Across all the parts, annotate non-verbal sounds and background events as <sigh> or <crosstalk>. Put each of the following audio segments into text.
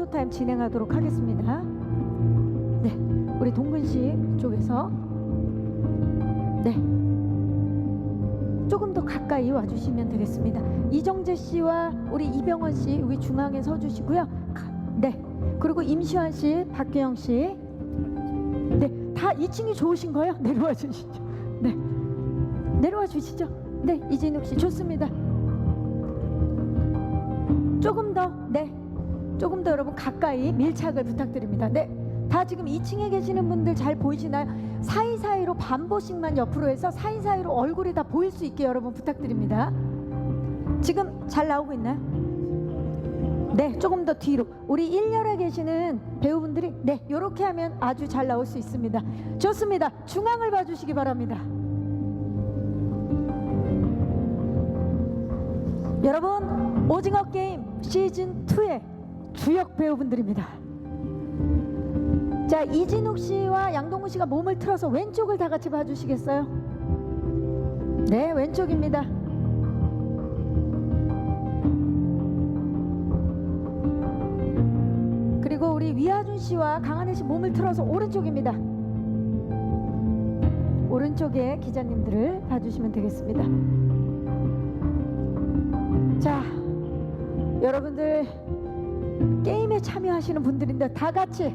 포토타임 진행하도록 하겠습니다. 네, 우리 동근 씨 쪽에서 네. 조금 더 가까이 와주시면 되겠습니다. 이정재 씨와 우리 이병헌 씨 여기 중앙에 서주시고요. 가- 네. 그리고 임시환 씨, 박규영 씨, 네, 다 2층이 좋으신 거예요? <laughs> 내려와 주시죠. 네, 내려와 주시죠. 네, 이진욱 씨 좋습니다. 조금 더, 네, 조금 더 여러분 가까이 밀착을 부탁드립니다. 네, 다 지금 2층에 계시는 분들 잘 보이시나요? 사이사이로 반보씩만 옆으로 해서 사이사이로 얼굴이 다 보일 수 있게 여러분 부탁드립니다. 지금 잘 나오고 있나요? 네, 조금 더 뒤로. 우리 1열에 계시는 배우분들이 네, 이렇게 하면 아주 잘 나올 수 있습니다. 좋습니다. 중앙을 봐주시기 바랍니다. 여러분, 오징어 게임 시즌 2의 주역 배우분들입니다. 자, 이진욱 씨와 양동근 씨가 몸을 틀어서 왼쪽을 다 같이 봐주시겠어요? 네, 왼쪽입니다. 그리고 우리 위하준 씨와 강한혜 씨 몸을 틀어서 오른쪽입니다. 오른쪽에 기자님들을 봐주시면 되겠습니다. 자, 여러분들 게임에 참여하시는 분들인데 다 같이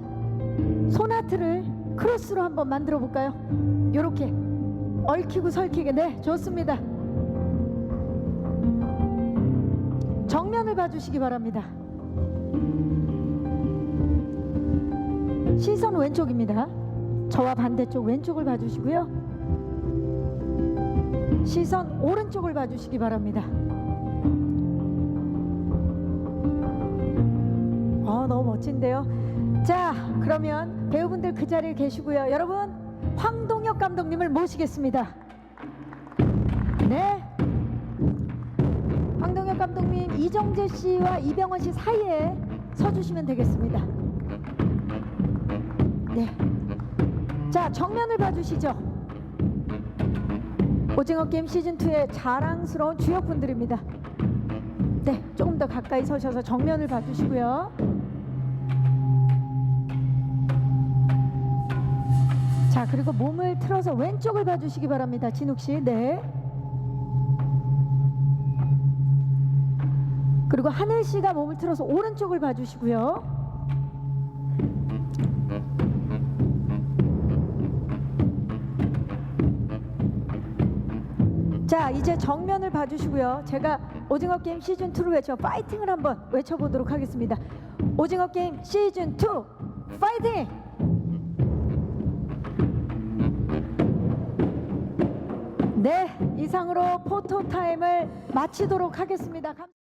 소나트를 크로스로 한번 만들어 볼까요? 요렇게 얽히고 설키게 네 좋습니다. 정면을 봐주시기 바랍니다. 시선 왼쪽입니다. 저와 반대쪽 왼쪽을 봐주시고요. 시선 오른쪽을 봐주시기 바랍니다. 어, 너무 멋진데요. 자, 그러면 배우분들 그 자리에 계시고요. 여러분, 황동혁 감독님을 모시겠습니다. 네. 황동혁 감독님, 이정재 씨와 이병헌 씨 사이에 서주시면 되겠습니다. 네. 자, 정면을 봐주시죠. 오징어 게임 시즌 2의 자랑스러운 주역분들입니다. 네, 조금 더 가까이 서셔서 정면을 봐주시고요. 자, 그리고 몸을 틀어서 왼쪽을 봐주시기 바랍니다. 진욱 씨, 네. 그리고 하늘 씨가 몸을 틀어서 오른쪽을 봐주시고요. 자, 이제 정면을 봐주시고요. 제가 오징어 게임 시즌 2를 외쳐 파이팅을 한번 외쳐보도록 하겠습니다. 오징어 게임 시즌 2 파이팅! 네, 이상으로 포토 타임을 마치도록 하겠습니다. 감-